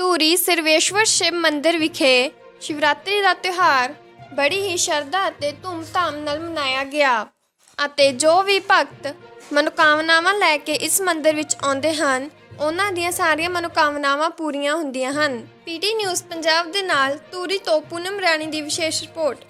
ਧੂਰੀ ਸਰਵੇਸ਼ਵਰ ਸ਼ਿਵ ਮੰਦਿਰ ਵਿਖੇ ਸ਼ਿਵਰਾਤਰੀ ਦਾ ਤਿਉਹਾਰ ਬੜੀ ਹੀ ਸ਼ਰਧਾ ਅਤੇ ਧੂਮਧਾਮ ਨਾਲ ਮਨਾਇਆ ਗਿਆ ਅਤੇ ਜੋ ਵੀ ਭਗਤ ਮਨੋਕਾਮਨਾਵਾਂ ਲੈ ਕੇ ਇਸ ਮੰਦਿਰ ਵਿੱਚ ਆਉਂਦੇ ਹਨ, ਉਹਨਾਂ ਦੀਆਂ ਸਾਰੀਆਂ ਮਨੋਕਾਮਨਾਵਾਂ ਪੂਰੀਆਂ ਹੁੰਦੀਆਂ ਹਨ। ਪੀਟੀ ਨਿਊਜ਼ ਪੰਜਾਬ ਦੇ ਨਾਲ ਧੂਰੀ ਤੋਂ ਪੂਨਮ ਰਾਣੀ ਦੀ ਵਿਸ਼ੇਸ਼ ਰਿਪੋਰਟ।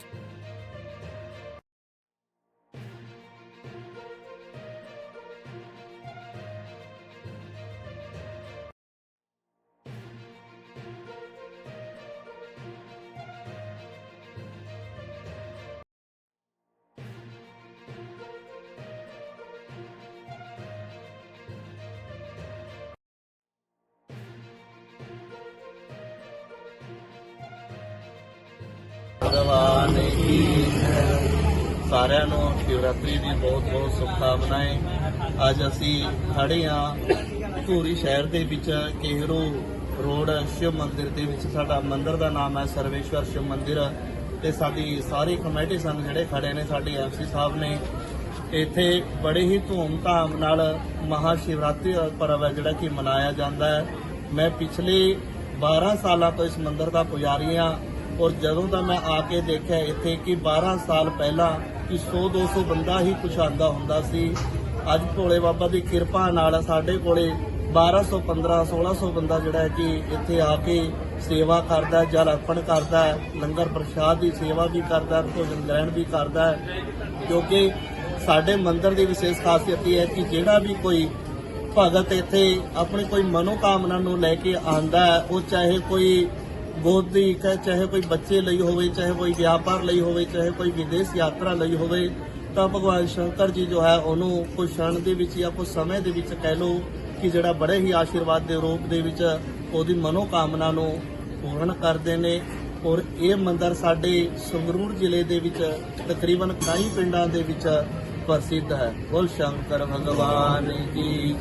ਭਗਵਾਨ ਕੀ ਸਾਰਿਆਂ ਨੂੰ ਸ਼ਿਵਰਾਤਰੀ ਦੀ ਬਹੁਤ ਬਹੁਤ ਸ਼ੁਭਕਾਮਨਾਏ। ਅੱਜ ਅਸੀਂ ਖੜੇ ਆ ਧੂਰੀ ਸ਼ਹਿਰ ਦੇ ਵਿੱਚ, ਕੇਹਰੂ ਰੋਡ, ਸ਼ਿਵ ਮੰਦਿਰ ਦੇ ਵਿੱਚ। ਸਾਡਾ ਮੰਦਿਰ ਦਾ ਨਾਮ ਹੈ ਸਰਵੇਸ਼ਵਰ ਸ਼ਿਵ ਮੰਦਿਰ। ਤੇ ਸਾਡੀ ਸਾਰੀ ਕਮੇਟੀ ਸੰਗ ਜਿਹੜੇ ਖੜੇ ਨੇ, ਸਾਡੇ ਐਮਸੀ ਸਾਹਿਬ ਨੇ। ਇੱਥੇ ਬੜੇ ਹੀ ਧੂਮ-ਧਾਮ ਨਾਲ ਮਹਾ ਸ਼ਿਵਰਾਤਰੀ ਦਾ ਪਰਵ ਹੈ, ਜਿਹੜਾ ਕਿ ਮਨਾਇਆ ਜਾਂਦਾ ਹੈ। ਮੈਂ ਪਿਛਲੇ 12 ਸਾਲਾਂ ਤੋਂ ਇਸ ਮੰਦਿਰ ਦਾ ਪੁਜਾਰੀ ਹਾਂ। ਔਰ ਜਦੋਂ ਦਾ ਮੈਂ ਆ ਕੇ ਦੇਖਿਆ ਇੱਥੇ ਕਿ 12 ਸਾਲ ਪਹਿਲਾਂ ਕਿ 100 200 ਬੰਦਾ ਹੀ ਕੁਛ ਆਉਂਦਾ ਹੁੰਦਾ ਸੀ, ਅੱਜ ਭੋਲੇ ਬਾਬਾ ਦੀ ਕਿਰਪਾ ਨਾਲ ਸਾਡੇ ਕੋਲੇ 1200 15 1600 ਬੰਦਾ ਜਿਹੜਾ ਹੈ ਕਿ ਇੱਥੇ ਆ ਕੇ ਸੇਵਾ ਕਰਦਾ ਜਲ ਅਰਪਣ ਕਰਦਾ ਲੰਗਰ ਪ੍ਰਸ਼ਾਦ ਦੀ ਸੇਵਾ ਵੀ ਕਰਦਾ ਹੈ, ਭੋਜਨ ਗ੍ਰਹਿਣ ਵੀ ਕਰਦਾ ਕਿਉਂਕਿ ਸਾਡੇ ਮੰਦਿਰ ਦੀ ਵਿਸ਼ੇਸ਼ ਖਾਸੀਅਤ ਇਹ ਹੈ ਕਿ ਜਿਹੜਾ ਵੀ ਕੋਈ ਭਗਤ ਇੱਥੇ ਆਪਣੀ ਕੋਈ ਮਨੋਕਾਮਨਾ ਨੂੰ ਲੈ ਕੇ ਆਂਦਾ ਹੈ, ਉਹ ਚਾਹੇ ਕੋਈ ਬਹੁਤ ਇੱਕ ਹੈ ਚਾਹੇ ਕੋਈ ਬੱਚੇ ਲਈ ਹੋਵੇ, ਚਾਹੇ ਕੋਈ ਵਿਆਪਾਰ ਲਈ ਹੋਵੇ, ਚਾਹੇ ਕੋਈ ਵਿਦੇਸ਼ ਯਾਤਰਾ ਲਈ ਹੋਵੇ, ਤਾਂ ਭਗਵਾਨ ਸ਼ੰਕਰ ਜੀ ਜੋ ਹੈ ਉਹਨੂੰ ਕੋਈ ਛਣ ਦੇ ਵਿੱਚ ਜਾਂ ਕੋਈ ਸਮੇਂ ਦੇ ਵਿੱਚ ਕਹਿ ਲਓ ਕਿ ਜਿਹੜਾ ਬੜੇ ਹੀ ਆਸ਼ੀਰਵਾਦ ਦੇ ਰੂਪ ਦੇ ਵਿੱਚ ਉਹਦੀ ਮਨੋ ਕਾਮਨਾ ਨੂੰ ਪੂਰਨ ਕਰਦੇ ਨੇ। ਔਰ ਇਹ ਮੰਦਰ ਸਾਡੇ ਸੰਗਰੂਰ ਜ਼ਿਲ੍ਹੇ ਦੇ ਵਿੱਚ ਤਕਰੀਬਨ ਕਈ ਪਿੰਡਾਂ ਦੇ ਵਿੱਚ ਪ੍ਰਸਿੱਧ ਹੈ। ਬੋਲ ਸ਼ੰਕਰ, ਭਗਵਾਨ ਕੀ